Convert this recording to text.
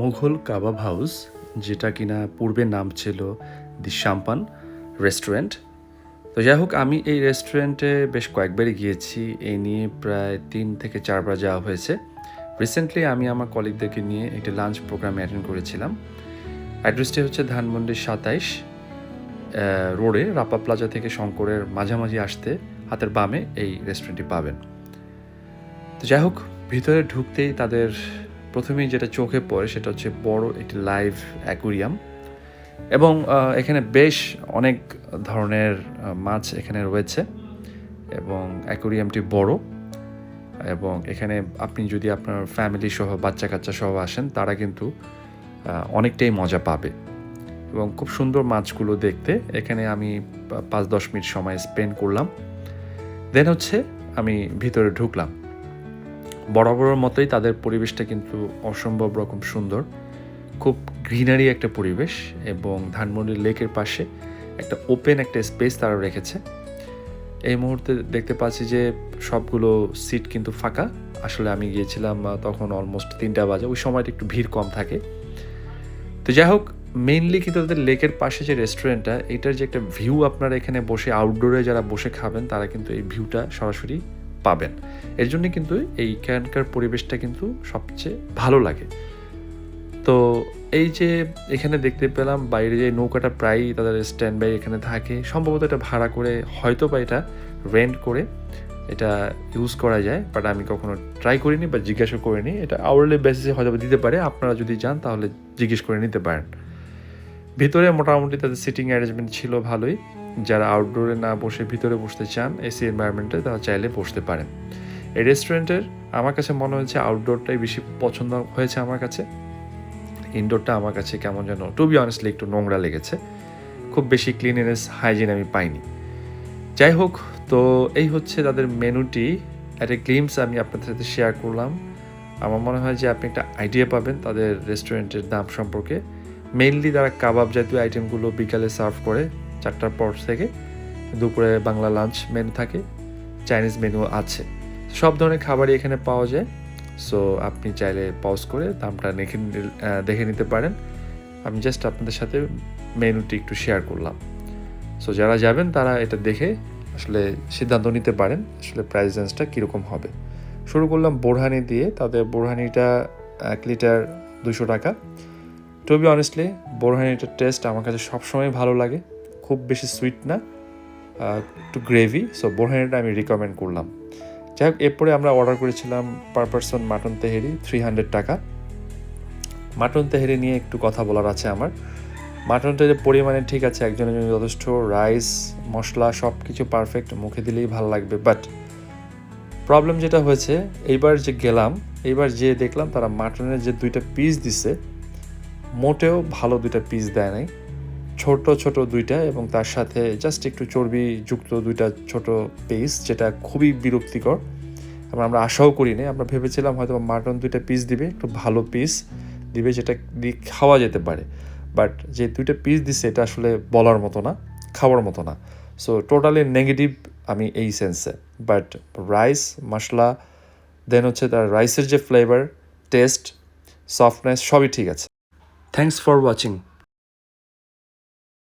মুঘল কাবাব house, যেটা কিনা পূর্বে নাম ছিল দি শাম্পান রেস্টুরেন্ট। তো যাই হোক, আমি এই রেস্টুরেন্টে বেশ কয়েকবারই গিয়েছি। এই নিয়ে প্রায় তিন থেকে চারবার যাওয়া হয়েছে। রিসেন্টলি আমি আমার কলিগদেরকে নিয়ে একটি লাঞ্চ প্রোগ্রামে অ্যাটেন্ড করেছিলাম। অ্যাড্রেসটি হচ্ছে ধানমন্ডি সাতাইশ রোডে রাপা প্লাজা থেকে শঙ্করের মাঝামাঝি আসতে হাতের বামে এই রেস্টুরেন্টটি পাবেন। তো যাই হোক, ভিতরে ঢুকতেই তাদের প্রথমেই যেটা চোখে পড়ে সেটা হচ্ছে বড় একটি লাইভ অ্যাকুরিয়াম। এবং এখানে বেশ অনেক ধরনের মাছ এখানে রয়েছে এবং অ্যাকুরিয়ামটি বড়। এবং এখানে আপনি যদি আপনার ফ্যামিলি সহ বাচ্চা কাচ্চা সহ আসেন, তারা কিন্তু অনেকটাই মজা পাবে। এবং খুব সুন্দর মাছগুলো দেখতে। এখানে আমি পাঁচ দশ মিনিট সময় স্পেন্ড করলাম। দেন হচ্ছে, আমি ভিতরে ঢুকলাম। বরাবরের মতোই তাদের পরিবেশটা কিন্তু অসম্ভব রকম সুন্দর। খুব গ্রিনারি একটা পরিবেশ এবং ধানমন্ডি লেকের পাশে একটা ওপেন একটা স্পেস তারা রেখেছে। এই মুহূর্তে দেখতে পাচ্ছি যে সবগুলো সিট কিন্তু ফাঁকা। আসলে আমি গিয়েছিলাম তখন অলমোস্ট তিনটা বাজে। ওই সময়টা একটু ভিড় কম থাকে। তো যাই হোক মেইনলি কিন্তু তাদের লেকের পাশে যে রেস্টুরেন্টটা এটার যে একটা ভিউ আপনারা এখানে বসে আউটডোরে যারা বসে খাবেন, তারা কিন্তু এই ভিউটা সরাসরি পাবেন। এর জন্য কিন্তু এইখানকার পরিবেশটা কিন্তু সবচেয়ে ভালো লাগে। তো এই যে এখানে দেখতে পেলাম বাইরে যে নৌকাটা প্রায়ই তাদের স্ট্যান্ড বাই এখানে থাকে। সম্ভবত এটা ভাড়া করে হয়তো বা এটা রেন্ট করে এটা ইউজ করা যায় বাট আমি কখনো ট্রাই করিনি বা জিজ্ঞাসা করিনি। এটা আওয়ারলি বেসিসে হয়তো দিতে পারে। আপনারা যদি যান তাহলে জিজ্ঞেস করে নিতে পারেন। ভিতরে মোটামুটি তাদের সিটিং অ্যারেঞ্জমেন্ট ছিল ভালোই। যারা আউটডোরে না বসে ভিতরে বসতে চান এসি এনভায়রনমেন্টে তারা চাইলে বসতে পারেন। এই রেস্টুরেন্টের আমার কাছে মনে হয়েছে আউটডোরটাই বেশি পছন্দ হয়েছে আমার কাছে। ইনডোরটা আমার কাছে কেমন যেন টু বি অনেস্টলি একটু নোংরা লেগেছে। খুব বেশি ক্লিননেস হাইজিন আমি পাইনি। যাই হোক, তো এই হচ্ছে তাদের মেনুটি। একটা গ্লিমস আমি আপনাদের সাথে শেয়ার করলাম। আমার মনে হয় যে আপনি একটা আইডিয়া পাবেন তাদের রেস্টুরেন্টের দাম সম্পর্কে। মেইনলি তারা কাবাব জাতীয় আইটেমগুলো বিকালে সার্ভ করে। চারটার পর থেকে দুপুরে বাংলা লাঞ্চ মেনু থাকে চাইনিজ মেনু আছে। সব ধরনের খাবারই এখানে পাওয়া যায়। সো আপনি চাইলে পজ করে দামটা দেখে দেখে নিতে পারেন। আমি জাস্ট আপনাদের সাথে মেনুটি একটু শেয়ার করলাম। সো যারা যাবেন, তারা এটা দেখে আসলে সিদ্ধান্ত নিতে পারেন আসলে প্রাইস রেঞ্জটা কীরকম হবে। শুরু করলাম বোরহানি দিয়ে। তাদের বোরহানিটা এক লিটার দুশো টাকা। টু বি অনেস্টলি বোরহানিটার টেস্ট আমার কাছে সবসময় ভালো লাগে। খুব বেশি সুইট না একটু গ্রেভি সো বোরহানিটা আমি রিকমেন্ড করলাম। যাই হোক এরপরে আমরা অর্ডার করেছিলাম per person mutton tehari three hundred টাকা। মাটন তেহেরি নিয়ে একটু কথা বলার আছে আমার। মাটনটা যে পরিমাণে ঠিক আছে, একজনের জন্য যথেষ্ট রাইস মশলা সব কিছু পারফেক্ট মুখে দিলেই ভালো লাগবে বাট প্রবলেম যেটা হয়েছে, এইবার যে গেলাম, এইবার যে দেখলাম তারা মাটনের যে দুইটা পিস দিছে, মোটেও ভালো দুইটা পিস দেয় নাই। ছোট ছোট দুইটা এবং তার সাথে জাস্ট একটু চর্বি যুক্ত দুইটা ছোট পিস যেটা খুবই বিরক্তিকর। এবং আমরা আশাও করিনি আমরা ভেবেছিলাম হয়তো মাটন দুইটা পিস দিবে, একটু ভালো পিস দিবে, যেটা দিয়ে খাওয়া যেতে পারে। বাট যে দুইটা পিস দিছে, এটা আসলে বলার মতো না, খাওয়ার মতো না। সো টোটালি নেগেটিভ আমি এই সেন্সে বাট রাইস মশলা দেন হচ্ছে তার রাইসের যে ফ্লেভার টেস্ট সফটনেস সবই ঠিক আছে। Thanks for watching